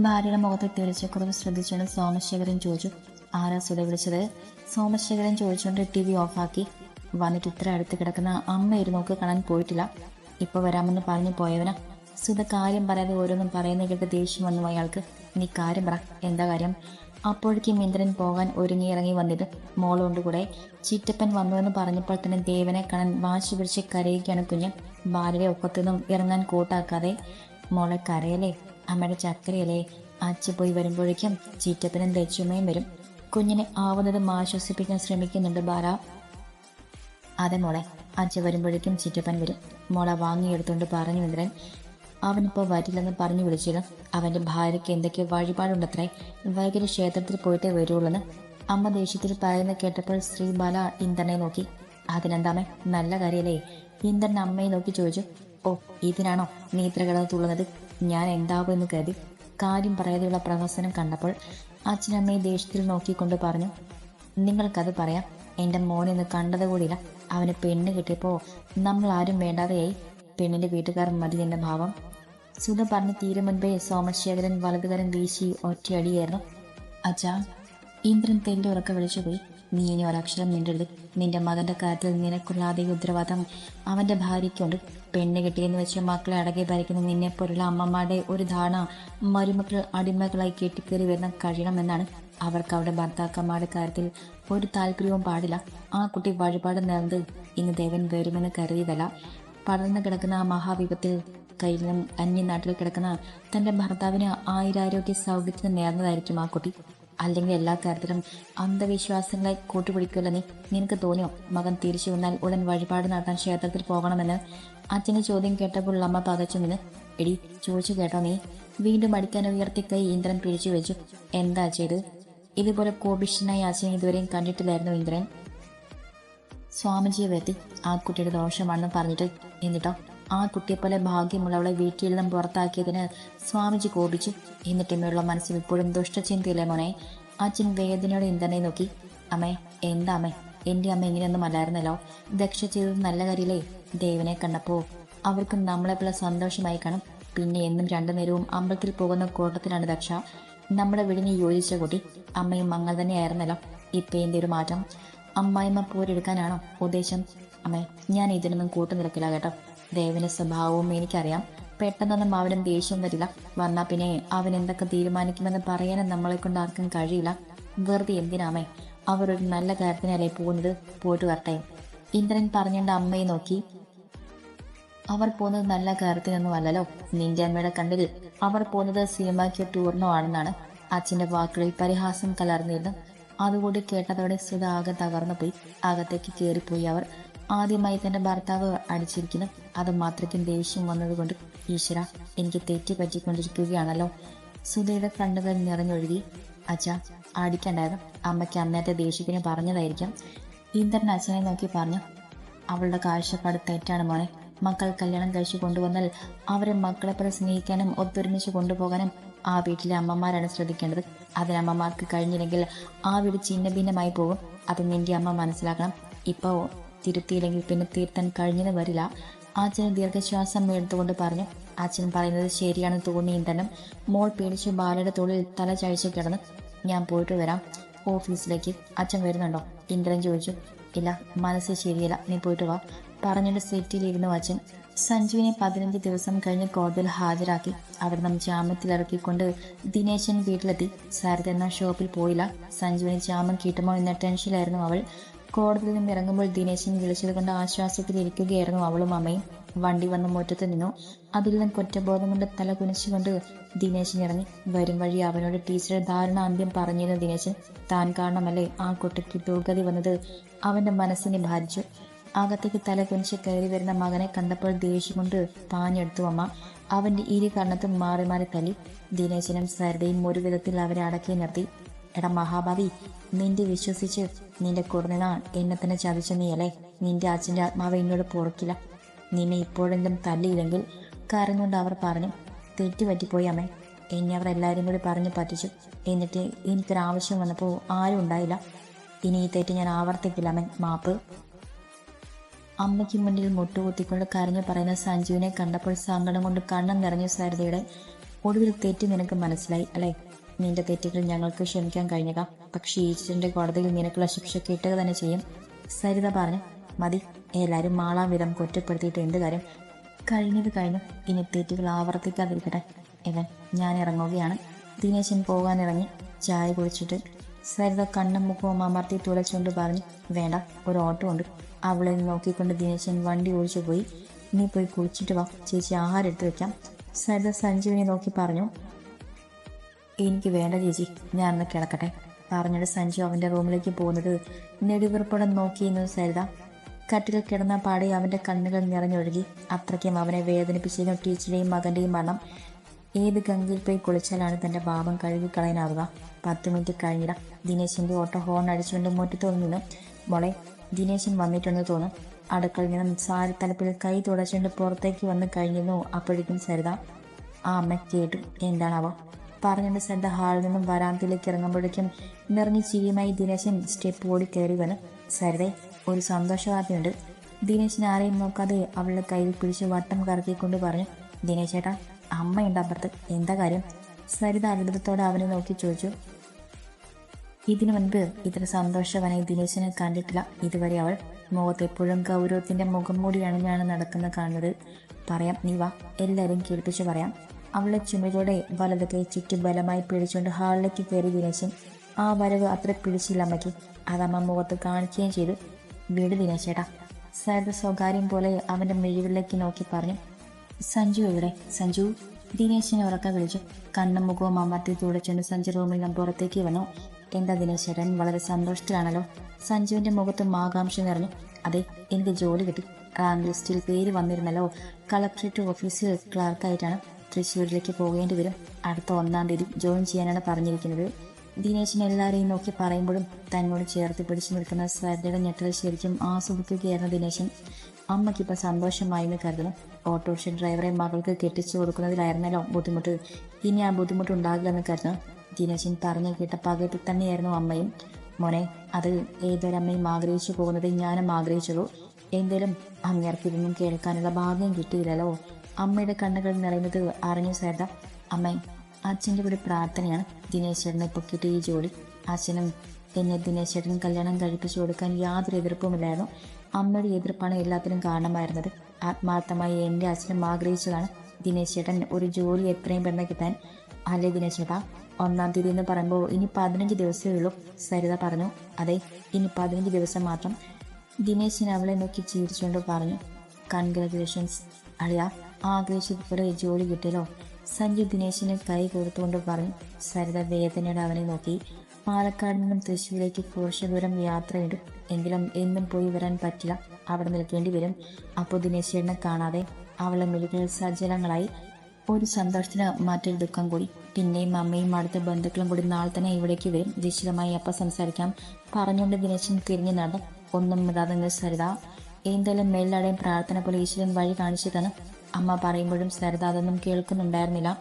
ഭാര്യയുടെ മുഖത്ത് തെളിച്ചക്കുറവ് ശ്രദ്ധിച്ചുകൊണ്ട് സോമശേഖരൻ ചോദിച്ചു ആരാ സുധ വിളിച്ചത്? സോമശേഖരൻ ചോദിച്ചുകൊണ്ട് ടി വി ഓഫാക്കി വന്നിട്ട് ഇത്ര അടുത്ത് കിടക്കുന്ന അമ്മ ഒരു നോക്ക് കാണാൻ പോയിട്ടില്ല. ഇപ്പൊ വരാമെന്ന് പറഞ്ഞു പോയവനാ. സുധ കാര്യം പറയാതെ ഓരോന്നും പറയുന്ന കേട്ട് ദേഷ്യം വന്നു അയാൾക്ക്. നീ കാര്യം പറ. എന്താ കാര്യം? അപ്പോഴേക്കും ഇന്ദ്രൻ പോകാൻ ഒരുങ്ങി ഇറങ്ങി വന്നിട്ട് മോളുകൊണ്ട് കൂടെ. ചിറ്റപ്പൻ വന്നുവെന്ന് പറഞ്ഞപ്പോൾ തന്നെ ദേവനെ കാണാൻ വാശി പിടിച്ച് കരയുകയാണ് കുഞ്ഞ്. ഭാര്യയുടെ ഒക്കത്തുനിന്നും ഇറങ്ങാൻ കൂട്ടാക്കാതെ. മോളെ കരയല്ലേ? അമ്മയുടെ ചക്കരയിലെ അച്ഛ പോയി വരുമ്പോഴേക്കും ചീറ്റപ്പനും ലക്ഷ്മയും വരും. കുഞ്ഞിനെ ആവുന്നതും ആശ്വസിപ്പിക്കാൻ ശ്രമിക്കുന്നുണ്ട് ബാല. അതെ മോളെ അച്ഛ വരുമ്പോഴേക്കും ചീറ്റപ്പൻ വരും. മോളെ വാങ്ങിയെടുത്തുകൊണ്ട് പറഞ്ഞു ഇന്ദ്രൻ അവനിപ്പോൾ വരില്ലെന്ന് പറഞ്ഞു വിളിച്ചിരുന്നു. അവന്റെ ഭാര്യയ്ക്ക് എന്തൊക്കെയോ വഴിപാടുണ്ടത്രേ. വൈകിട്ട് ക്ഷേത്രത്തിൽ പോയിട്ടേ വരുള്ളൂന്ന്. അമ്മ ദേഷ്യത്തിൽ പറയുന്ന കേട്ടപ്പോൾ ശ്രീ ബാല ഇന്ദ്രനെ നോക്കി. അതിനെന്താമേ നല്ല കാര്യമല്ലേ ഇന്ദ്രൻ അമ്മയെ നോക്കി ചോദിച്ചു. ഓ ഇതിനാണോ നീ ഇത്ര കിടന്ന് തുള്ളുന്നത്? ഞാൻ എന്താവും എന്ന് കരുതി കാര്യം പറയാതെയുള്ള പ്രഹസനം കണ്ടപ്പോൾ അച്ഛനമ്മയെ ദേഷ്യത്തിൽ നോക്കിക്കൊണ്ട് പറഞ്ഞു നിങ്ങൾക്കത് പറയാം. എന്റെ മോനെന്ന് കണ്ടത് കൂടിയില്ല. അവന് പെണ്ണ് കിട്ടിയപ്പോൾ നമ്മൾ ആരും വേണ്ടാതെയായി. പെണ്ണിന്റെ വീട്ടുകാർ മതി എന്ന ഭാവം. സുധ പറഞ്ഞ് തീരെ മുൻപേ സോമശേഖരൻ വലതുകരം വീശി ഒറ്റയടിയായിരുന്നു. അച്ഛാ ഇന്ദ്രൻ തെല്ലുറക്ക വിളിച്ചുപോയി. നീ ഇനി ഒരക്ഷരം മിണ്ടരുത്. നിന്റെ മകന്റെ കാര്യത്തിൽ നിനക്കുള്ള അതേ ഉത്തരവാദിത്തം അവന്റെ ഭാര്യയ്ക്കുണ്ട്. പെണ്ണ് കിട്ടിയെന്ന് വെച്ച് മക്കളെ അടകെ ഭരിക്കുന്ന നിന്നെ പോലുള്ള അമ്മമാരുടെ ഒരു ധാരണ മരുമക്കൾ അടിമകളായി കെട്ടിക്കേറി വരുന്ന കഴിയണമെന്നാണ്. അവർക്ക് അവരുടെ ഭർത്താക്കന്മാരുടെ കാര്യത്തിൽ ഒരു താല്പര്യവും പാടില്ല. ആ കുട്ടി വഴിപാട് നേർന്നത് ഇന്ന് ദേവൻ വരുമെന്ന് കരുതിയതല്ല. പടർന്നു കിടക്കുന്ന ആ മഹാവിപത്തിൽ കയ്യിലും അന്യനാട്ടിൽ കിടക്കുന്ന തന്റെ ഭർത്താവിന് ആയിരാരോഗ്യ സൗകര്യത്തിന് നേർന്നതായിരിക്കും ആ കുട്ടി. അല്ലെങ്കിൽ എല്ലാ കാര്യത്തിലും അന്ധവിശ്വാസങ്ങളെ കൂട്ടുപിടിക്കില്ലെന്ന് നിനക്ക് തോന്നിയോ? മകൻ തിരിച്ചു വന്നാൽ ഉടൻ വഴിപാട് നടത്താൻ ക്ഷേത്രത്തിൽ പോകണമെന്ന്? അച്ഛന്റെ ചോദ്യം കേട്ടപ്പോൾ അമ്മ പകച്ചു നിന്ന് എടി ചോദിച്ചു കേട്ടോ നീ. വീണ്ടും അടിക്കാൻ ഉയർത്തി കൈ ഇന്ദ്രൻ പിടിച്ചു വെച്ചു. എന്താ ചെയ്ത് ഇതുപോലെ കോപിഷ്ടനായി അച്ഛനെ ഇതുവരെയും കണ്ടിട്ടില്ലായിരുന്നു ഇന്ദ്രൻ. സ്വാമിജിയെ വരുത്തി ആ കുട്ടിയുടെ ദോഷമാണെന്ന് പറഞ്ഞിട്ട് എന്നിട്ടോ? ആ കുട്ടിയെപ്പോലെ ഭാഗ്യമുള്ളവളെ വീട്ടിൽ നിന്നും പുറത്താക്കിയതിന് സ്വാമിജി കോപിച്ചു. എന്നിട്ടുമുള്ള മനസ്സിൽ ഇപ്പോഴും ദുഷ്ടചിന്തയില്ലേ മോനെ? അച്ഛൻ വേദനയോടെ ഇന്ധനെ നോക്കി. അമ്മേ എന്താ അമ്മേ? എന്റെ അമ്മ ഇങ്ങനെയൊന്നും അല്ലായിരുന്നല്ലോ. ദക്ഷ ചെയ്തത് നല്ല കാര്യമില്ലേ ദേവനെ കണ്ടപ്പോൾ അവർക്കും നമ്മളെപ്പോലെ സന്തോഷമായി കാണും. പിന്നെ എന്നും രണ്ടു നേരവും അമ്പലത്തിൽ പോകുന്ന കൂട്ടത്തിലാണ് ദക്ഷ. നമ്മുടെ വീടിന് യോജിച്ച കുട്ടി. അമ്മയും മങ്ങൾ തന്നെയായിരുന്നല്ലോ ഇപ്പൊ എന്റെ ഒരു മാറ്റം? അമ്മായിമ്മ പോരെടുക്കാനാണോ ഉദ്ദേശം? അമ്മേ ഞാൻ ഇതിനൊന്നും കൂട്ടു നിൽക്കില്ല കേട്ടോ. ദേവന്റെ സ്വഭാവവും എനിക്കറിയാം. പെട്ടെന്നൊന്നും അവനും ദേഷ്യം വരില്ല. വന്നാ പിന്നെ അവൻ എന്തൊക്കെ തീരുമാനിക്കുമെന്ന് പറയാനും നമ്മളെ കൊണ്ട് ആർക്കും കഴിയില്ല. വെറുതെ എന്തിനാമേ? അവർ ഒരു നല്ല കാര്യത്തിനല്ലേ പോകുന്നത്? പോയിട്ട് വരട്ടെ. ഇന്ദ്രൻ പറഞ്ഞുകൊണ്ട് അമ്മയെ നോക്കി. അവർ പോകുന്നത് നല്ല കാര്യത്തിനൊന്നും അല്ലല്ലോ. നിന്റെ അമ്മയുടെ കണ്ടിൽ അവർ പോകുന്നത് സിനിമയ്ക്ക് ടൂറിനോ ആണെന്നാണ്. അച്ഛന്റെ വാക്കുകളിൽ പരിഹാസം കലർന്നിരുന്നു. അതുകൂടി കേട്ടതോടെ സുധ ആകെ തകർന്നു പോയി അകത്തേക്ക് കയറിപ്പോയി അവർ. ആദ്യമായി തന്റെ ഭർത്താവ് അടിച്ചിരിക്കുന്നു. അത് മാത്രയ്ക്കും ദേഷ്യം വന്നതുകൊണ്ട് ഈശ്വര എനിക്ക് തെറ്റി പറ്റിക്കൊണ്ടിരിക്കുകയാണല്ലോ. സുധയുടെ കണ്ണുകൾ നിറഞ്ഞൊഴുകി അച്ഛ അടിക്കണ്ടായിരുന്നു. അമ്മയ്ക്ക് അന്നേരത്തെ ദേഷ്യത്തിന് പറഞ്ഞതായിരിക്കാം. ഇന്ദ്രൻ അച്ഛനെ നോക്കി പറഞ്ഞു അവളുടെ കാഴ്ചപ്പാട് തെറ്റാണ് മോനെ. മക്കൾ കല്യാണം കഴിച്ചു കൊണ്ടുവന്നാൽ അവരെ മക്കളെ പോലെ സ്നേഹിക്കാനും ഒത്തൊരുമിച്ച് കൊണ്ടുപോകാനും ആ വീട്ടിലെ അമ്മമാരാണ് ശ്രദ്ധിക്കേണ്ടത്. അതിന് അമ്മമാർക്ക് കഴിഞ്ഞില്ലെങ്കിൽ ആ വീട് ചിന്ന ഭിന്നമായി പോകും. അത് നിന്റെ അമ്മ മനസ്സിലാക്കണം. ഇപ്പോൾ തിരുത്തിയില്ലെങ്കിൽ പിന്നെ തീർത്താൻ കഴിഞ്ഞെന്ന് വരില്ല. അച്ഛന് ദീർഘശ്വാസം എടുത്തുകൊണ്ട് പറഞ്ഞു അച്ഛൻ പറയുന്നത് ശരിയാണ് തോന്നി ഇന്ധനം മോൾ പേടിച്ച് ബാലയുടെ തൊഴിൽ തല ചഴിച്ചു കിടന്ന് ഞാൻ പോയിട്ട് വരാം ഓഫീസിലേക്ക്. അച്ഛൻ വരുന്നുണ്ടോ? ഇന്ദ്രൻ ചോദിച്ചു ഇല്ല മനസ്സ് ശരിയല്ല. നീ പോയിട്ട് വാ. പറഞ്ഞിട്ട് സെറ്റിലിരുന്നു അച്ഛൻ. സഞ്ജുവിനെ പതിനഞ്ച് ദിവസം കഴിഞ്ഞ് കോടതിയിൽ ഹാജരാക്കി. അവിടെ നിന്ന് ജാമ്യത്തിലിറക്കിക്കൊണ്ട് ദിനേശൻ വീട്ടിലെത്തി. സരിത എന്ന ഷോപ്പിൽ പോയില്ല. സഞ്ജുവിന് ജാമ്യം കിട്ടുമോ എന്ന ടെൻഷനിലായിരുന്നു അവൾ. കോടതിയിൽ നിന്ന് ഇറങ്ങുമ്പോൾ ദിനേശൻ വിളിച്ചത് കൊണ്ട് ആശ്വാസത്തിലിരിക്കുകയായിരുന്നു അവളും അമ്മയും. വണ്ടി വന്ന് മുറ്റത്ത് നിന്നു. അതിൽ നിന്ന് കുറ്റബോധം കൊണ്ട് തല കുനിച്ചുകൊണ്ട് ദിനേശൻ ഇറങ്ങി. വരും വഴി അവനോട് ടീച്ചർ ദാരുണ അന്ത്യം പറഞ്ഞിരുന്നു ദിനേശൻ. താൻ കാരണമല്ലേ ആ കുട്ടിക്ക് ദുർഗതി വന്നത്? അവന്റെ മനസ്സിനെ ബാധിച്ചു അകത്തേക്ക് തല കുനിച്ച് കയറി വരുന്ന മകനെ കണ്ടപ്പോൾ ദേഷ്യം കൊണ്ട് പാഞ്ഞെടുത്തു അമ്മ. അവന്റെ ഇരു കർണത്തും മാറി മാറി തല്ലി. ദിനേശനും സരിതയും ഒരു വിധത്തിൽ അവരെ അടക്കി നിർത്തി. എടാ മഹാഭാവി നിന്റെ വിശ്വസിച്ച് നിന്റെ കുറുനിന എന്നെ തന്നെ ചതിച്ച നീയല്ലേ? നിന്റെ അച്ഛന്റെ ആത്മാവ് എന്നോട് പൊറുക്കില്ല. നിന്നെ ഇപ്പോഴെങ്കിലും തല്ലിയില്ലെങ്കിൽ കരഞ്ഞുകൊണ്ട് അവർ പറഞ്ഞു തെറ്റുപറ്റിപ്പോയി അമ്മേ. എന്നെ അവർ എല്ലാവരും കൂടി പറഞ്ഞു പറ്റിച്ചു. എന്നിട്ട് എനിക്കൊരാവശ്യം വന്നപ്പോൾ ആരും ഉണ്ടായില്ല. ഇനി ഈ തെറ്റ് ഞാൻ ആവർത്തിക്കില്ല അമ്മേ മാപ്പ്. അമ്മയ്ക്ക് മുന്നിൽ മുട്ടുകുത്തിക്കൊണ്ട് കരഞ്ഞു പറയുന്ന സഞ്ജുവിനെ കണ്ടപ്പോൾ സങ്കടം കൊണ്ട് കണ്ണം നിറഞ്ഞു സരിതയുടെ ഒടുവിൽ തെറ്റ് നിനക്ക് മനസ്സിലായി അല്ലേ? നിന്റെ തെറ്റുകൾ ഞങ്ങൾക്ക് ക്ഷമിക്കാൻ കഴിഞ്ഞേക്കാം. പക്ഷേ ഈശ്വരന്റെ കോടതിയിൽ നിനക്കുള്ള ശിക്ഷ കിട്ടുക തന്നെ ചെയ്യും. സരിത പറഞ്ഞു മതി എല്ലാവരും മാളാം വിധം കുറ്റപ്പെടുത്തിയിട്ട് എന്ത് കാര്യം? കഴിഞ്ഞത് കഴിഞ്ഞു ഇനി തെറ്റുകൾ ആവർത്തിക്കാതിരിക്കട്ടെ. ഇവൻ ഞാൻ ഇറങ്ങുകയാണ്. ദിനേശൻ പോകാനിറങ്ങി ചായ കുടിച്ചിട്ട് സരിത കണ്ണും മുഖവും അമർത്തി തുളച്ചുകൊണ്ട് പറഞ്ഞു വേണ്ട ഒരു ഓട്ടോ ഉണ്ട്. അവളെ നോക്കിക്കൊണ്ട് ദിനേശൻ വണ്ടി ഓടിച്ചു പോയി. നീ പോയി കുളിച്ചിട്ട് വാ. ചേച്ചി ആഹാരം എടുത്തു വെക്കാം. സരിത സഞ്ജീവിനെ നോക്കി പറഞ്ഞു എനിക്ക് വേണ്ട ചേച്ചി. ഞാൻ ഒന്ന് കിടക്കട്ടെ. പറഞ്ഞിട്ട് സഞ്ജു അവന്റെ റൂമിലേക്ക് പോകുന്നത് നോക്കി നോക്കിയെന്ന് സരിത. കട്ടിൽ കിടന്ന പാടി അവന്റെ കണ്ണുകൾ നിറഞ്ഞൊഴുകി. അത്രയ്ക്കും അവനെ വേദനിപ്പിച്ചതിനും ടീച്ചറുടെയും മകന്റെയും മരണം ഏത് ഗംഗയിൽ പോയി കുളിച്ചാലാണ് തന്റെ പാപം കഴുകിക്കളയാനാവുക? പത്ത് മിനിറ്റ് കഴിഞ്ഞില്ല ദിനേശിന്റെ ഓട്ടോ ഹോൺ അടിച്ചുകൊണ്ട് മുറ്റത്തോട് നിന്നു. മോളെ ദിനേശൻ വന്നിട്ടുണ്ടെന്ന് തോന്നും അടുക്കളയിൽ നിന്നും സാരി തലപ്പിൽ കൈ തുടച്ചുകൊണ്ട് പുറത്തേക്ക് വന്ന് കഴിഞ്ഞിരുന്നു. അപ്പോഴേക്കും സരിത ആ അമ്മ കേട്ടു. എന്താണാവോ? പറഞ്ഞുകൊണ്ട് ശ്രദ്ധ ഹാളിൽ നിന്നും വരാന്തിയിലേക്ക് ഇറങ്ങുമ്പോഴേക്കും നിറഞ്ഞ ചിരിയുമായി ദിനേശൻ സ്റ്റെപ്പ് ഓടി കയറി വന്നു. സരിതെ ഒരു സന്തോഷവാർത്തയുണ്ട് ദിനേശൻ ആരെയും നോക്കാതെ അവളുടെ കയ്യിൽ പിടിച്ച് വട്ടം കറക്കിക്കൊണ്ട് പറഞ്ഞു ദിനേശേട്ടാ അമ്മയുണ്ട് അപ്പുറത്ത്. എന്താ കാര്യം? സരിത അത്ഭുതത്തോടെ അവനെ നോക്കി ചോദിച്ചു. ഇതിനു മുൻപ് ഇത്ര സന്തോഷവനെ ദിനേശനെ കണ്ടിട്ടില്ല. ഇതുവരെ അവൾ മുഖത്ത് എപ്പോഴും ഗൗരവത്തിന്റെ മുഖം മൂടി അണിഞ്ഞാണ് നടക്കുന്ന കാണുന്നത്. പറയാം നീ വാ. എല്ലാവരും കേൾപ്പിച്ചു പറയാം. അവളെ ചുമതലയോടെ വലത് കൈ ചുറ്റി ബലമായി പിടിച്ചുകൊണ്ട് ഹാളിലേക്ക് കയറി ദിനേശൻ ആ വരവ് അത്ര പിടിച്ചില്ല അമ്മയ്ക്ക് അതമ്മ മുഖത്ത് കാണിക്കുകയും ചെയ്തു. വീട് ദിനേശേട്ടാ. സരിത സ്വകാര്യം പോലെ അവന്റെ മിഴിവിലേക്ക് നോക്കി പറഞ്ഞു. സഞ്ജു എവിടെ? സഞ്ജു? ദിനേശിനെ ഉറക്ക വിളിച്ചു. കണ്ണും മുഖവും അമർത്തി തുടച്ചുകൊണ്ട് സഞ്ജു റൂമിൽ നിന്ന് പുറത്തേക്ക് വന്നു. എന്താ ദിനേശേട്ടൻ? വളരെ സന്തോഷത്തിലാണല്ലോ. സഞ്ജുവിന്റെ മുഖത്ത് ആകാംക്ഷ നിറഞ്ഞു. അതെ എനിക്ക് ജോലി കിട്ടി. റാങ്ക് ലിസ്റ്റിൽ പേര് വന്നിരുന്നല്ലോ. കളക്ട്രേറ്റ് ഓഫീസിൽ ക്ലാർക്കായിട്ടാണ്. തൃശ്ശൂരിലേക്ക് പോകേണ്ടി വരും. അടുത്ത ഒന്നാം തീയതി ജോയിൻ ചെയ്യാനാണ് പറഞ്ഞിരിക്കുന്നത്. ദിനേശൻ എല്ലാവരെയും നോക്കി പറയുമ്പോഴും തന്നോട് ചേർത്ത് പിടിച്ചു നിൽക്കുന്ന സരിതയുടെ ഞെട്ടൽ ശരിക്കും ആസ്വദിക്കുകയായിരുന്നു ദിനേശൻ. അമ്മയ്ക്കിപ്പോൾ സന്തോഷമായെന്ന് കരുതണം ഓട്ടോറിക്ഷ ഡ്രൈവറെ മകൾക്ക് കെട്ടിച്ചു കൊടുക്കുന്നതിലായിരുന്നല്ലോ ബുദ്ധിമുട്ട്. ഇനി ആ ബുദ്ധിമുട്ട് ഉണ്ടാകില്ലെന്ന് കരുതണം ദിനേശൻ പറഞ്ഞു കേട്ട പകത്തിൽ തന്നെയായിരുന്നു അമ്മയും. മോനെ അത് ഏതൊരമ്മയും ആഗ്രഹിച്ചു പോകുന്നത് ഞാനും ആഗ്രഹിച്ചുള്ളൂ. എന്തേലും അങ്ങേർക്ക് ഇതൊന്നും കേൾക്കാനുള്ള ഭാഗ്യം കിട്ടിയില്ലല്ലോ. അമ്മയുടെ കണ്ണുകൾ നിറയുന്നത് അറിഞ്ഞു സേത. അമ്മ അച്ഛന്റെ കൂടെ പ്രാർത്ഥനയാണ് ദിനേശ് ചേട്ടനെ പൊക്കിയിട്ട് ഈ ജോലി. അച്ഛനും എന്നെ ദിനേശേട്ടൻ കല്യാണം കഴിപ്പിച്ചു കൊടുക്കാൻ യാതൊരു എതിർപ്പുമില്ലായിരുന്നു. അമ്മയുടെ എതിർപ്പാണ് എല്ലാത്തിനും കാരണമായിരുന്നത്. ആത്മാർത്ഥമായി എന്റെ അച്ഛനും ആഗ്രഹിച്ചതാണ് ദിനേശേട്ടൻ ഒരു ജോലി എത്രയും പെട്ടെന്ന് കിട്ടാൻ. അല്ലേ ദിനേശേട്ടാ? ഒന്നാം തീയതി എന്ന് പറയുമ്പോൾ ഇനി പതിനഞ്ച് ദിവസമേ ഉള്ളൂ സരിത പറഞ്ഞു. അതെ ഇനി പതിനഞ്ച് ദിവസം മാത്രം. ദിനേശൻ അവളെ നോക്കി ചിരിച്ചുകൊണ്ട് പറഞ്ഞു. കൺഗ്രാജുലേഷൻസ് അളിയ. ആഗ്രഹിച്ചതുപോലെ ജോലി കിട്ടിയല്ലോ? സഞ്ജു ദിനേശിന് കൈ കൊടുത്തുകൊണ്ട് പറഞ്ഞു സരിത വേദനയുടെ അവനെ നോക്കി. പാലക്കാട് നിന്നും തൃശ്ശൂരേക്ക് കുറച്ച് ദൂരം യാത്രയുണ്ട്. എങ്കിലും എന്നും പോയി വരാൻ പറ്റില്ല. അവിടെ നിൽക്കേണ്ടി വരും. അപ്പോൾ ദിനേശേട്ടനെ കാണാതെ അവളെ മെഡിക്കൽ സജ്ജലങ്ങളായി ഒരു സന്തോഷത്തിന് മറ്റൊരു ദുഃഖം കൂടി. പിന്നെയും അമ്മയും അടുത്ത ബന്ധുക്കളും കൂടി നാളെ തന്നെ ഇവിടേക്ക് വരും. വിശദമായി അപ്പം സംസാരിക്കാം. പറഞ്ഞുകൊണ്ട് ദിനേശൻ തിരിഞ്ഞു നടന്നു. ഒന്നും മിതാതെ സരിത. എന്തായാലും മേലടേയും പ്രാർത്ഥന പോലെ ഈശ്വരൻ വഴി കാണിച്ചു തന്നു. അമ്മ പറയുമ്പോഴും സരിത അതൊന്നും കേൾക്കുന്നുണ്ടായിരുന്നില്ല.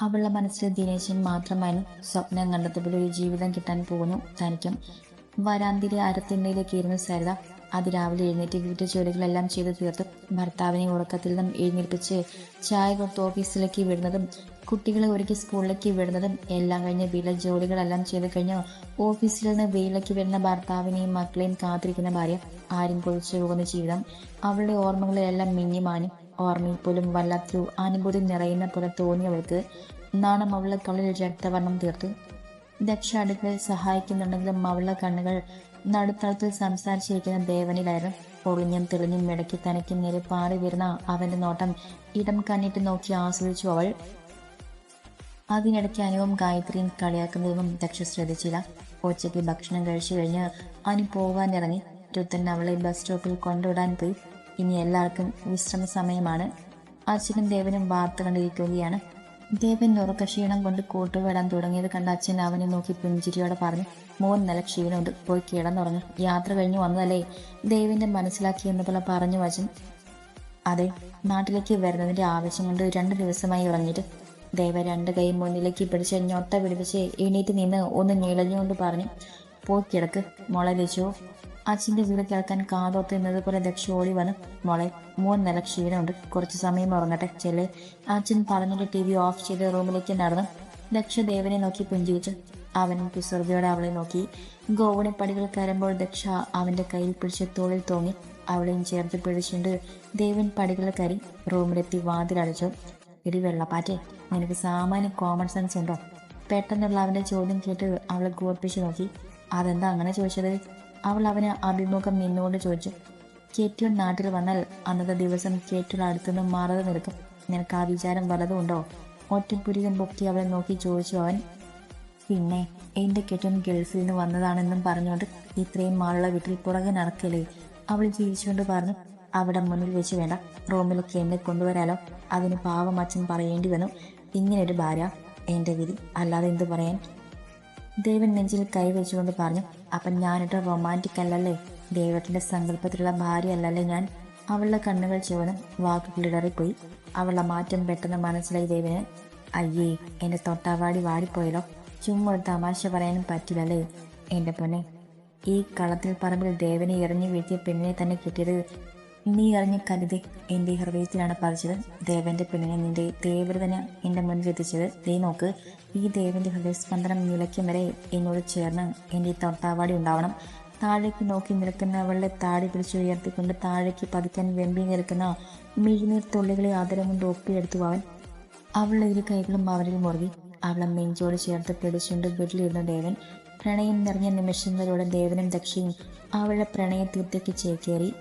അവളുടെ മനസ്സിൽ ദിനേശൻ മാത്രമായിരുന്നു സ്വപ്നം കണ്ടെത്തപ്പോൾ ഒരു ജീവിതം കിട്ടാൻ പോകുന്നു തനിക്കും. വരാന്തിരി അരത്തിണ്ണയിലേക്ക് ഇരുന്ന് സരിത അതിരാവിലെ എഴുന്നേറ്റ് വീട്ടു ജോലികളെല്ലാം ചെയ്ത് തീർത്ത് ഭർത്താവിനെ ഉറക്കത്തിൽ നിന്നും എഴുന്നേൽപ്പിച്ച് ചായ കൊടുത്ത് ഓഫീസിലേക്ക് വിടുന്നതും കുട്ടികളെ ഒരുക്കി സ്കൂളിലേക്ക് വിടുന്നതും എല്ലാം കഴിഞ്ഞ് വീട്ടിലെ ജോലികളെല്ലാം ചെയ്ത് കഴിഞ്ഞ് ഓഫീസിൽ നിന്ന് വെയിലേക്ക് വരുന്ന ഭർത്താവിനെയും മക്കളെയും കാത്തിരിക്കുന്ന ഭാര്യ ആരും കുഴിച്ചു പോകുന്ന ജീവിതം അവളുടെ ഓർമ്മകളെല്ലാം മിന്നിമാനും ഓർമ്മയിൽ പോലും വല്ലാത്തൊരു അനുഭൂതി നിറയുന്ന പോലെ തോന്നിയവൾക്ക് നാണം അവളുടെ കള്ളിൽ രക്തവർണം തീർത്തു. ദക്ഷ അടുക്കളയിൽ സഹായിക്കുന്നുണ്ടെങ്കിലും അവളുടെ കണ്ണുകൾ നടുത്തളത്തിൽ സംസാരിച്ചിരിക്കുന്ന ദേവനിലായിരുന്നു. പൊളിഞ്ഞും തെളിഞ്ഞും മിടക്കി തനിക്ക് നേരെ പാറി വരുന്ന അവന്റെ നോട്ടം ഇടം കണ്ണിട്ട് നോക്കി ആസ്വദിച്ചു അവൾ. അതിനിടയ്ക്ക് അനുവും ഗായത്രിയും കളിയാക്കുന്നതൊന്നും ദക്ഷ ശ്രദ്ധിച്ചില്ല. ഉച്ചയ്ക്ക് ഭക്ഷണം കഴിച്ചു കഴിഞ്ഞ് അനു പോകാനിറങ്ങി. രുത്തൻ അവളെ ബസ് സ്റ്റോപ്പിൽ കൊണ്ടുവിടാൻ പോയി. ഇനി എല്ലാവർക്കും വിശ്രമ സമയമാണ്. അച്ഛനും ദേവനും വാർത്ത കണ്ടിരിക്കുകയാണ്. ദേവൻ ഉറക്ക ക്ഷീണം കൊണ്ട് കൂട്ടുവിടാൻ തുടങ്ങിയത് കണ്ട അച്ഛൻ അവനെ നോക്കി പുഞ്ചിരിയോടെ പറഞ്ഞു മോൻ നില ക്ഷീണമുണ്ട്. പോയി കിടന്നുറങ്ങും. യാത്ര കഴിഞ്ഞു വന്നതല്ലേ? ദേവിന്റെ മനസ്സിലാക്കി എന്നപോലെ പറഞ്ഞു അച്ഛൻ അതെ നാട്ടിലേക്ക് വരുന്നതിന്റെ ആവശ്യം കൊണ്ട് രണ്ട് ദിവസമായി ഉറങ്ങിയിട്ട്. ദേവ രണ്ട് കൈ മുന്നിലേക്ക് പിടിച്ച് ഞൊട്ട പിടിപ്പിച്ച് എണീറ്റ് നിന്ന് ഒന്ന് ഞെളിഞ്ഞുകൊണ്ട് പറഞ്ഞു പോയി കിടക്ക്. മുള അച്ഛന്റെ വീട് കേൾക്കാൻ കാതോത്ത് നിന്നതുപോലെ ദക്ഷ ഓടി വന്ന് മോളെ മൂന്ന് നില ക്ഷീണമുണ്ട്. കുറച്ച് സമയം ഉറങ്ങട്ടെ ചെല്ലെ? അച്ഛൻ പറഞ്ഞിട്ട് ടി വി ഓഫ് ചെയ്ത് റൂമിലേക്ക് നടന്നു. ദക്ഷ ദേവനെ നോക്കി പുഞ്ചിരിച്ചു. അവൻ കുസൃതിയോടെ അവളെ നോക്കി. ഗോവണി പടികൾ കയറുമ്പോൾ ദക്ഷ അവന്റെ കയ്യിൽ പിടിച്ച് തോളിൽ തോങ്ങി അവളെയും ചേർത്ത് പിടിച്ചുകൊണ്ട് ദേവൻ പടികൾ കയറി റൂമിലെത്തി വാതിലടച്ചു ഇടി വെള്ളപ്പാറ്റേ നിനക്ക് സാമാന്യ കോമൺ സെൻസ് ഉണ്ടോ? പെട്ടെന്നുള്ള അവന്റെ ചോദ്യം കേട്ട് അവളെ കൂർപ്പിച്ച് നോക്കി. അതെന്താ അങ്ങനെ ചോദിച്ചത്? അവൾ അവന് അഭിമുഖം നിന്നുകൊണ്ട് ചോദിച്ചു കേറ്റൂർ നാട്ടിൽ വന്നാൽ അന്നത്തെ ദിവസം കേറ്റൂർ അടുത്തുനിന്ന് മാറാതെ നിൽക്കും നിനക്ക് ആ വിചാരം വലതുണ്ടോ ഒറ്റപ്പുരികം പൊക്കി അവളെ നോക്കി ചോദിച്ചു അവൻ പിന്നെ എന്റെ കെട്ടൻ ഗൾഫിൽ നിന്ന് വന്നതാണെന്നും പറഞ്ഞുകൊണ്ട് ഇത്രയും ആളുള്ള വീട്ടിൽ പുറകെ നടക്കല്ലേ? അവൾ ജീവിച്ചുകൊണ്ട് പറഞ്ഞു അവിടെ മുന്നിൽ വെച്ച് വേണ്ട റൂമിലേക്ക് എന്നെ കൊണ്ടുവരാലോ. അതിന് പാവം അച്ഛൻ പറയേണ്ടി വന്നു. ഇങ്ങനൊരു ഭാര്യ എന്റെ വിധി. അല്ലാതെ എന്തു പറയാൻ? ദേവൻ നെഞ്ചിൽ കൈവച്ചുകൊണ്ട് പറഞ്ഞു അപ്പം ഞാനിട്ട് റൊമാന്റിക് അല്ലല്ലേ? ദൈവത്തിന്റെ സങ്കല്പത്തിലുള്ള ഭാര്യ അല്ലല്ലേ ഞാൻ? അവളുടെ കണ്ണുകൾ ചുവനും വാക്കുകൾ ഇടറിപ്പോയി. അവളുടെ മാറ്റം പെട്ടെന്ന് മനസ്സിലായി ദേവന് അയ്യേ എന്റെ തൊട്ടാവാടി വാടിപ്പോയല്ലോ. ചുമ്മാ ഒരു തമാശ പറയാനും പറ്റില്ലല്ലേ? എന്റെ പൊന്നെ ഈ കളത്തിൽ പറമ്പിൽ ദേവനെ ഇറങ്ങി വീഴ്ത്തിയ പെണ്ണിനെ തന്നെ കിട്ടിയത് നീ അറിഞ്ഞ കരുതി എന്റെ ഹൃദയത്തിലാണ് പതിച്ചത്. ദേവന്റെ പെണ്ണിനെ നിന്റെ ദേവതന എന്റെ മുന്നിൽ എത്തിച്ചത്. ദേ നോക്ക് ഈ ദേവന്റെ ഹൃദയസ്പന്ദനം നിലയ്ക്കും വരെ എന്നോട് ചേർന്ന് എന്റെ തൊട്ടാവാടി ഉണ്ടാവണം. താഴേക്ക് നോക്കി നിൽക്കുന്ന അവളുടെ താടി പിടിച്ച് ഉയർത്തിക്കൊണ്ട് താഴേക്ക് പതിക്കാൻ വെമ്പി നിൽക്കുന്ന മിഴിനീർ തുള്ളികളെ ആദരം കൊണ്ട് ഒപ്പിയെടുത്തു അവൻ അവളുടെ ഇരു കൈകളും അവരിൽ മുറുകി. അവളെ നെഞ്ചോട് ചേർത്ത് പിടിച്ചുകൊണ്ട് വീട്ടിലിരുന്ന ദേവൻ പ്രണയം നിറഞ്ഞ നിമിഷങ്ങളിലൂടെ ദേവനും ദക്ഷയും അവളുടെ പ്രണയ തീർത്തേക്ക് ചേക്കേറി.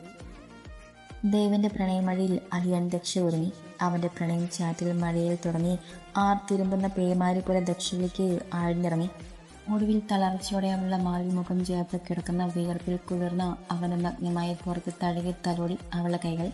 ദേവന്റെ പ്രണയമഴയിൽ അലിയാൻ ദക്ഷ ഒരുങ്ങി. അവന്റെ പ്രണയം ചാറ്റിൽ മഴയിൽ തുടങ്ങി. ആർ തിരുമ്പുന്ന പേമാരി പോലെ ദക്ഷയിലേക്ക് ആഴ്ന്നിറങ്ങി. ഒടുവിൽ തളർച്ചയോടെ അവളുടെ മാറിൽ മുഖം ചേർത്ത് കിടക്കുന്ന വിയർപ്പിൽ കുതിർന്ന അവനെ നഗ്നമായ പുറത്ത് തഴുകി തലോടി അവളുടെ കൈകൾ.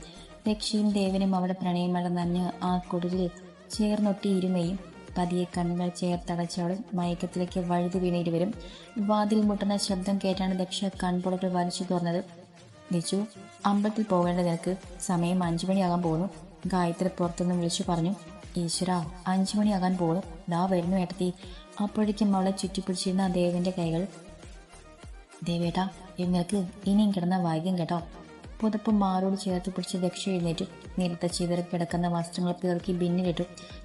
ദക്ഷയും ദേവനും അവളുടെ പ്രണയമഴ നനഞ്ഞ് ആ കുടിലിൽ ചേർന്നൊട്ടി ഇരുമയും. പതിയെ കണ്ണുകൾ ചേർത്തടച്ചവളും മയക്കത്തിലേക്ക് വഴുതി വീണ ഇരുവരും. വാതിൽ മുട്ടുന്ന ശബ്ദം കേട്ടാണ് ദക്ഷ കൺപുളകൾ വലിച്ചു തുറന്നത്. നിച്ചു അമ്പലത്തിൽ പോകേണ്ട നിനക്ക് സമയം അഞ്ചു മണിയാകാൻ പോകുന്നു ഗായത്രി പുറത്തുനിന്ന് വിളിച്ചു പറഞ്ഞു ഈശ്വര അഞ്ചു മണിയാകാൻ പോകുന്നു ദാ വരുന്നു ഏട്ടത്തി. അപ്പോഴേക്കും അവളെ ചുറ്റിപ്പിടിച്ചിരുന്ന ആ ദേവന്റെ കൈകൾ. ദേവേട്ടാ നിനക്ക് ഇനിയും കിടന്ന വൈകും കേട്ടോ. പുതപ്പ് മാറോട് ചേർത്ത് പിടിച്ച് ദക്ഷ എഴുന്നേറ്റു. നിരത്ത ചിതറി കിടക്കുന്ന വസ്ത്രങ്ങൾ പിറക്കി ബിന്നിലിട്ടു.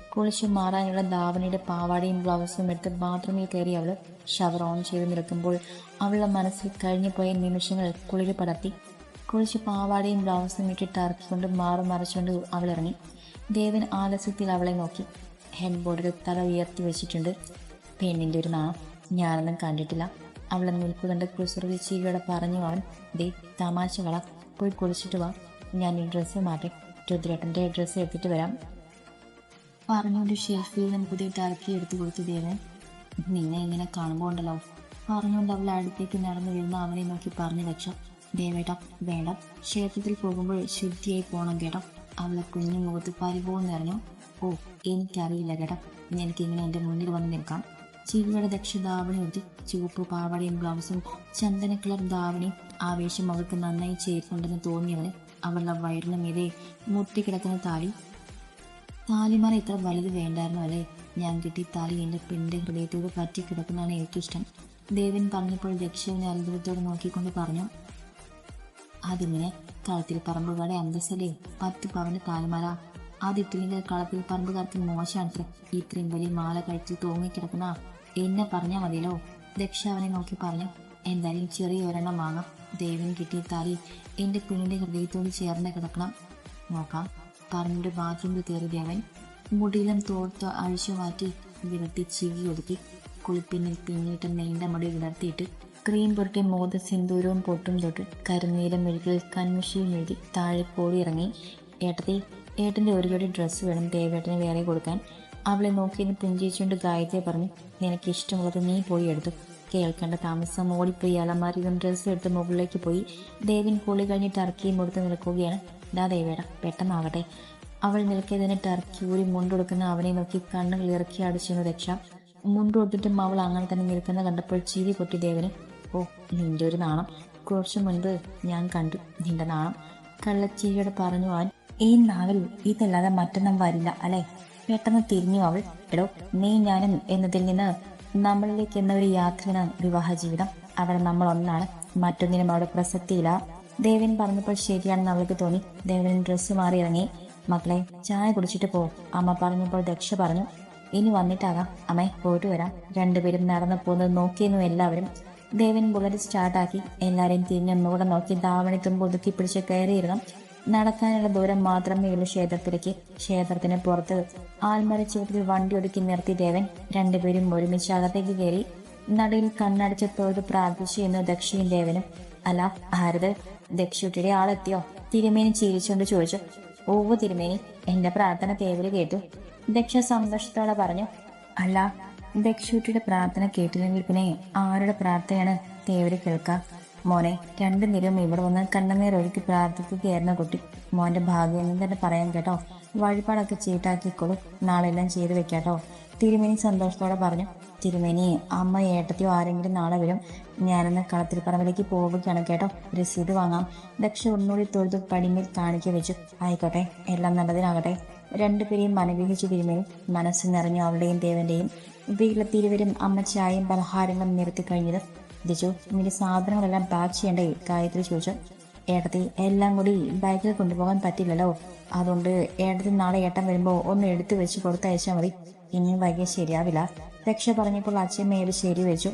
കുളിച്ചു മാറാനുള്ള ധാവണിയുടെ പാവാടയും ബ്ലൗസും എടുത്ത് ബാത്റൂമിൽ കയറി അവൾ ഷവർ ഓൺ ചെയ്ത് നിൽക്കുമ്പോൾ അവളുടെ മനസ്സിൽ കഴിഞ്ഞു പോയ നിമിഷങ്ങൾ കുളിര് പടർത്തി. കുളിച്ച് പാവാടയും ബ്ലൗസും ഇട്ട് ടർക്കൊണ്ട് മാറും മറിച്ചുകൊണ്ട് അവൾ ഇറങ്ങി. ദേവൻ ആലസ്യത്തിൽ അവളെ നോക്കി. ഹെഡ് ബോർഡിൽ തല ഉയർത്തി വെച്ചിട്ടുണ്ട്. പെണ്ണിന്റെ ഒരു നാണം. ഞാനൊന്നും കണ്ടിട്ടില്ല. അവളെ നിൽക്കുന്നുണ്ട് കുസൃതി ചീകയുടെ പറഞ്ഞു അവൻ ദേ തമാശകള. പോയി കുളിച്ചിട്ട് വാ. ഞാൻ ഈ ഡ്രസ്സ് മാറ്റി. രുദ്രേട്ടന്റെ ഡ്രസ്സ് എടുത്തിട്ട് വരാം. പറഞ്ഞുകൊണ്ട് ഷെൽഫിൽ നിന്ന് പുതിയ ടർക്കി എടുത്തു കൊടുത്തു ദേവൻ നിന്നെ ഇങ്ങനെ കാണുമ്പോൾ ഉണ്ടല്ലോ. പറഞ്ഞുകൊണ്ട് അവൾ അടുത്തേക്ക് നടന്നു വരുന്ന അവനെ നോക്കി പറഞ്ഞു വെച്ചോ. ദേവേട്ട വേണ്ട. ക്ഷേത്രത്തിൽ പോകുമ്പോൾ ശുദ്ധിയായി പോകണം കേട്ടോ. അവളെ കുഞ്ഞു മുഖത്ത് പരിപോകുന്ന പറഞ്ഞു ഓ എനിക്കറിയില്ല കേട്ടോ. എനിക്കിങ്ങനെ എന്റെ മുന്നിൽ വന്ന് നിൽക്കാം. ചിരിയുടെ ദക്ഷ ധാവണി എടുത്ത് ചുവപ്പ് പാവാടയും ബ്ലൗസും ചന്ദന കളർ ധാവണിയും ആവേശം അവൾക്ക് നന്നായി ചേരുന്നുണ്ടെന്ന് തോന്നിയവന് അവളുടെ വയറിന് മീതെ മുട്ടിക്കിടക്കുന്ന താലി. താലിമാല ഇത്ര വലുത് വേണ്ടായിരുന്നു അല്ലേ? ഞാൻ കിട്ടി താലി എന്റെ പെണ്ണിന്റെ ഹൃദയത്തോട് പറ്റി കിടക്കുന്നതാണ് എനിക്കിഷ്ടം ദേവൻ പറഞ്ഞപ്പോൾ ലക്ഷ്യവിനെ അത്ഭുതത്തോടെ നോക്കിക്കൊണ്ട് പറഞ്ഞു അതിങ്ങനെ കളത്തിൽ പറമ്പുകാരുടെ അന്തസ്സല്ലേ? പത്ത് പവന് താലിമാല. അതിട്ടില്ലെങ്കിൽ കളത്തിൽ പറമ്പുകാർക്ക് മോശമാണ് ഇത്രയും വലിയ മാല കഴിച്ച് തൂങ്ങിക്കിടക്കുന്ന എന്നെ പറഞ്ഞാൽ മതിയല്ലോ? ദക്ഷ അവനെ നോക്കി പറഞ്ഞു എന്തായാലും ചെറിയ ഒരെണ്ണം വാങ്ങാം. ദേവൻ കിട്ടിയ താലി എന്റെ കുഞ്ഞിന്റെ ഹൃദയത്തോട് ചേർന്ന് കിടക്കണം. നോക്കാം. പറഞ്ഞിട്ട് ബാത്റൂമിൽ കയറി ദേവൻ മുടിയിലും തോർത്ത് അഴിച്ചു മാറ്റി വിരട്ടി ചീകി ഒതുക്കി കുളിപ്പിന്നിൽ പിന്നിട്ട് നീണ്ട മുടി വിടർത്തിയിട്ട് ക്രീം പുരട്ടി മോത സിന്ദൂരവും പൊട്ടും തൊട്ട് കരുനീലം മെഴുകിൽ കൺമുഷിയും എഴുതി താഴെ കോടി ഇറങ്ങി. ഏട്ടത്തി ഏട്ടന്റെ ഒരു ജോഡി ഡ്രസ്സ് വേണം ദേവേട്ടന് വേറെ കൊടുക്കാൻ. അവളെ നോക്കി പുഞ്ചിച്ചുകൊണ്ട് ഗായത്രി പറഞ്ഞു നിനക്ക് ഇഷ്ടമുള്ളത് നീ പോയി എടുത്തു. കേൾക്കേണ്ട താമസം ഓടിപ്പോയി അലമാരിയും ഡ്രസ്സ് എടുത്ത് മുകളിലേക്ക് പോയി. ദേവിൻ കൂളി കഴിഞ്ഞ് ടർക്കിയും കൊടുത്ത് നിൽക്കുകയാണ്. ദാ ദേവേട പെട്ടെന്നാകട്ടെ അവൾ നിൽക്കിയതിന് ടർക്കി ഊരി മുണ്ടൊടുക്കുന്ന അവനെ നോക്കി കണ്ണുകൾ ഇറക്കി അടിച്ചിരുന്നു രക്ഷ. മുണ്ടുകൊടുത്തിട്ടും അവൾ അങ്ങനെ തന്നെ നിൽക്കുന്ന കണ്ടപ്പോൾ ചിരി പൊട്ടി ദേവന്. ഓ നിന്റെ ഒരു നാണം. കുറച്ച് മുൻപ് ഞാൻ കണ്ടു നിന്റെ നാണം കള്ളച്ചിരിയോടെ പറഞ്ഞു അവൻ. ഈ നാവിൽ ഇതല്ലാതെ മറ്റൊന്നും വരില്ല അല്ലേ? പെട്ടെന്ന് തിരിഞ്ഞു അവൾ. എടോ നീ ഞാനും എന്നതിൽ നിന്ന് നമ്മളിലേക്ക് എന്ന ഒരു യാത്രയാണ് വിവാഹ ജീവിതം. അവിടെ നമ്മൾ ഒന്നാണ് മറ്റൊന്നിനും അവിടെ പ്രസക്തിയില്ല. ദേവൻ പറഞ്ഞപ്പോൾ ശരിയാണെന്ന് അവൾക്ക് തോന്നി. ദേവൻ ഡ്രസ്സ് മാറി ഇറങ്ങി. മക്കളെ ചായ കുടിച്ചിട്ട് പോ. അമ്മ പറഞ്ഞപ്പോൾ ദക്ഷ പറഞ്ഞു. ഇനി വന്നിട്ടാകാം. അമ്മേ പോയിട്ട് വരാം. രണ്ടുപേരും നടന്നു പോകുന്നത് നോക്കിയെന്നു എല്ലാവരും. ദേവൻ ബുള്ളറ്റ് സ്റ്റാർട്ടാക്കി എല്ലാവരെയും തിരിഞ്ഞൊന്നുകൂടെ നോക്കി. ദാവണി തുമ്പ് പിടിച്ച് കയറിയിരുന്നു. നടക്കാനുള്ള ദൂരം മാത്രമേ ഉള്ളൂ ക്ഷേത്രത്തിലേക്ക്. ക്ഷേത്രത്തിന് പുറത്ത് ആൽമര ചുവട്ടിൽ വണ്ടി ഒതുക്കി നിർത്തി ദേവൻ രണ്ടുപേരും ഒരുമിച്ച് അകത്തേക്ക് കയറി നടയിൽ കണ്ണടച്ച് തൊഴുത് പ്രാർത്ഥിച്ചു എന്ന് ദക്ഷിയും ദേവനും. അല്ല ഭാരത് ദക്ഷുട്ടിയുടെ ആളെത്തിയോ? തിരുമേനി ചിരിച്ചുകൊണ്ട് ചോദിച്ചു. ഓവ് തിരുമേനി എന്റെ പ്രാർത്ഥന തേവര് കേട്ടു. ദക്ഷ സന്തോഷത്തോടെ പറഞ്ഞു. അല്ല ദക്ഷുട്ടിയുടെ പ്രാർത്ഥന കേട്ടില്ലെങ്കിൽ പിന്നെ ആരുടെ പ്രാർത്ഥനയാണ് തേവര് കേൾക്കുക മോനെ രണ്ടു നേരം ഇവിടെ വന്ന് കണ്ണുനീർ ഒഴുക്കി പ്രാർത്ഥിക്കുകയായിരുന്ന കുട്ടി. മോന്റെ ഭാഗ്യം തന്നെ പറയാൻ കേട്ടോ. വഴിപാടൊക്കെ ചീട്ടാക്കിക്കോളൂ. നാളെല്ലാം ചെയ്തു വെക്കാട്ടോ തിരുമേനി സന്തോഷത്തോടെ പറഞ്ഞു തിരുമേനി അമ്മ ഏട്ടത്തിയോ ആരെങ്കിലും നാളെ വരും. ഞാനെന്ന് കളത്തിരിപ്പറമ്പിലേക്ക് പോവുകയാണ് കേട്ടോ. രസീത് വാങ്ങാം. ദക്ഷ ഒന്നുകൂടി തൊഴുതു പടിമേൽ കാണിക്കുക വെച്ചു. ആയിക്കോട്ടെ എല്ലാം നല്ലതിനാകട്ടെ. രണ്ടുപേരെയും അനുഗ്രഹിച്ചു തിരുമേനി മനസ്സ് നിറഞ്ഞു അവളുടെയും ദേവന്റെയും വീട്ടിലെ തിരുവരും അമ്മ ചായയും പലഹാരങ്ങളും നിരത്തി കഴിഞ്ഞത് ദിച്ചു നിന്റെ സാധനങ്ങളെല്ലാം പാക്ക് ചെയ്യണ്ടേ ഗായത്രി ചോദിച്ചു. ഏട്ടത്തി എല്ലാം കൂടി ബാഗിൽ കൊണ്ടുപോകാൻ പറ്റില്ലല്ലോ. അതുകൊണ്ട് ഏട്ടത്തി നാളെ ഏട്ടൻ വരുമ്പോൾ ഒന്ന് എടുത്തു വെച്ച് കൊടുത്തയച്ചാൽ മതി. ഇനിയും വൈകിയ ശരിയാവില്ല. രക്ഷ പറഞ്ഞപ്പോൾ അച്ഛൻ അച്ഛമ്മയോട് ശരി വെച്ചു.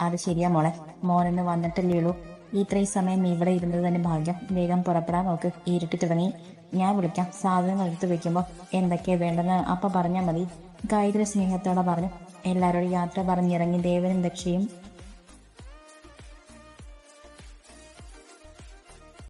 അത് ശരിയാ മോളെ. മോനെന്ന് വന്നിട്ടല്ലേ ഉള്ളൂ. ഇത്രയും സമയം ഇവിടെ ഇരുന്നത് തന്നെ ഭാഗ്യം. വേഗം പുറപ്പെടാൻ നോക്ക്. ഇരുട്ടി തുടങ്ങി. ഞാൻ വിളിക്കാം. സാധനങ്ങൾ എടുത്തു വെക്കുമ്പോൾ എന്തൊക്കെയാ വേണ്ടെന്ന് അപ്പം പറഞ്ഞാൽ മതി. ഗായത്രി സ്നേഹത്തോടെ പറഞ്ഞു. എല്ലാവരോടും യാത്ര പറഞ്ഞിറങ്ങി ദേവനും ദക്ഷയും